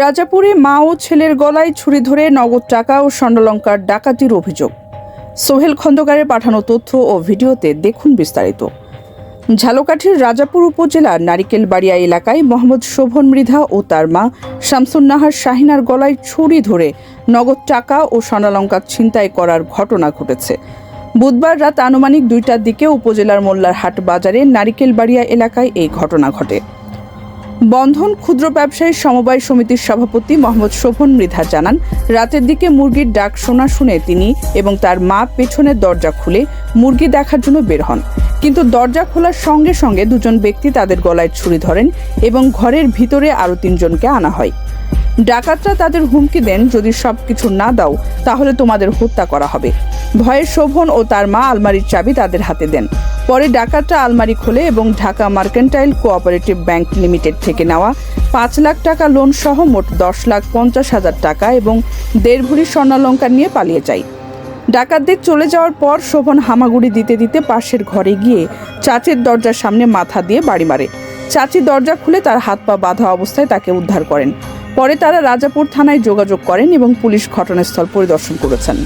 রাজাপুরে মা ও ছেলের গলায় ছুরি ধরে নগদ টাকা ও স্বর্ণলঙ্কার ডাকাতির অভিযোগ। সোহেল খন্দকারের পাঠানো তথ্য ও ভিডিওতে দেখুন বিস্তারিত। ঝালকাঠির রাজাপুর উপজেলার নারিকেলবাড়িয়া এলাকায় মোহাম্মদ শোভন মৃধা ও তার মা শামসুন্নাহার শাহিনার গলায় ছুরি ধরে নগদ টাকা ও স্বর্ণালঙ্কার ছিনতাই করার ঘটনা ঘটেছে। বুধবার রাত আনুমানিক দুইটার দিকে উপজেলার মোল্লারহাট বাজারে নারিকেলবাড়িয়া এলাকায় এই ঘটনা ঘটে। বন্ধন ক্ষুদ্র ব্যবসায়ী সমবায় সমিতির সভাপতি মোহাম্মদ শোভন মৃধা জানান, রাতের দিকে মুরগির ডাক শোনা শুনে তিনি এবং তার মা পেছনের দরজা খুলে মুরগি দেখার জন্য বের হন। কিন্তু দরজা খোলার সঙ্গে সঙ্গে দুজন ব্যক্তি তাদের গলায় ছুরি ধরেন এবং ঘরের ভিতরে আরও তিনজনকে আনা হয়। ডাকাতরা তাদের হুমকি দেন যদি সব কিছু না দাও, তাহলে তোমাদের হত্যা করা হবে। ভয়ে শোভন ও তার মা আলমারির চাবি তাদের হাতে দেন। পরে ডাকাতরা আলমারি খোলে এবং Dhaka mercantile cooperative bank limited থেকে নেওয়া পাঁচ লাখ টাকা লোন সহ মোট দশ লাখ পঞ্চাশ হাজার টাকা এবং দেড় ভরি স্বর্ণালঙ্কার নিয়ে পালিয়ে যায়। ডাকাতদের চলে যাওয়ার পর শোভন হামাগুড়ি দিতে দিতে পাশের ঘরে গিয়ে চাচের দরজার সামনে মাথা দিয়ে বাড়ি মারে। চাচি দরজা খুলে তার হাত পা বাঁধা অবস্থায় তাকে উদ্ধার করেন। পরে তারা রাজাপুর থানায় যোগাযোগ করেন এবং পুলিশ ঘটনাস্থল পরিদর্শন করেছেন।